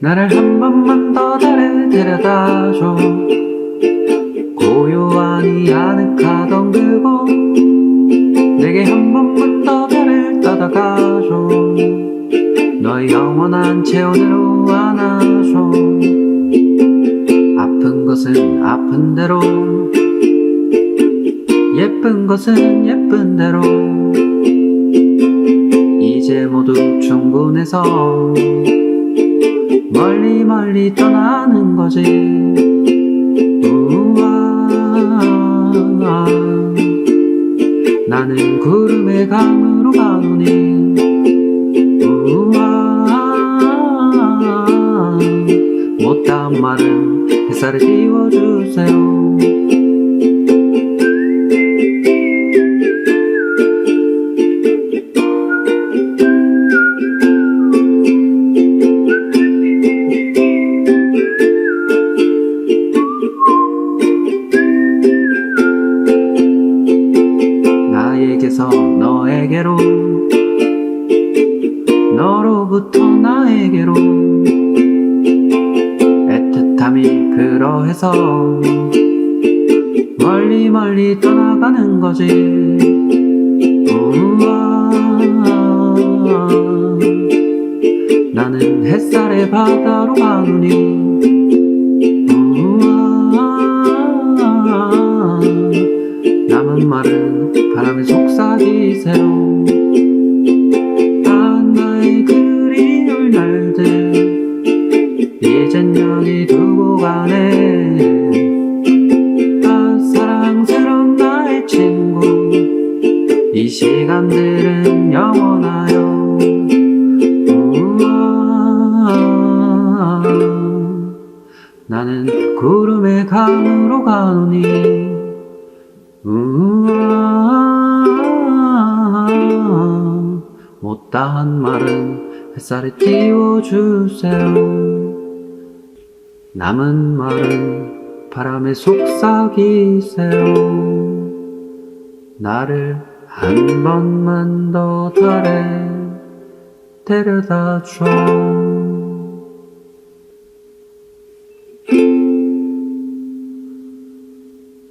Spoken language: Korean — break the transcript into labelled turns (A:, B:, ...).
A: 나를 한 번만 더 달에 데려다줘. 고요하니 아늑하던 그곳. 내게 한 번만 더 별을 떠다가줘. 너의 영원한 체온으로 안아줘. 아픈 것은 아픈 대로. 예쁜 것은 예쁜 대로. 이제 모두 충분해서 멀리 멀리 떠나는 거지. 우와. 나는 구름의 강으로 가노니. 우와. 못다한 말은 햇살을 띄워주세요 나에게서 너에게로 너로부터 나에게로 애틋함이 그러해서 멀리 멀리 떠나가는 거지. 우와. 나는 햇살의 바다로 가노니. 우와. 남은 말은 바람에 속삭이세요 하나의 그리울 날들 이젠 여기 두고 가네. 아 사랑스러운 나의 친구 이 시간들은 영원하여 우와 나는 구름의 강으로 가노니 못다한 말은 햇살에 띄워주세요. 남은 말은 바람에 속삭이세요. 나를 한 번만 더 달에 데려다 줘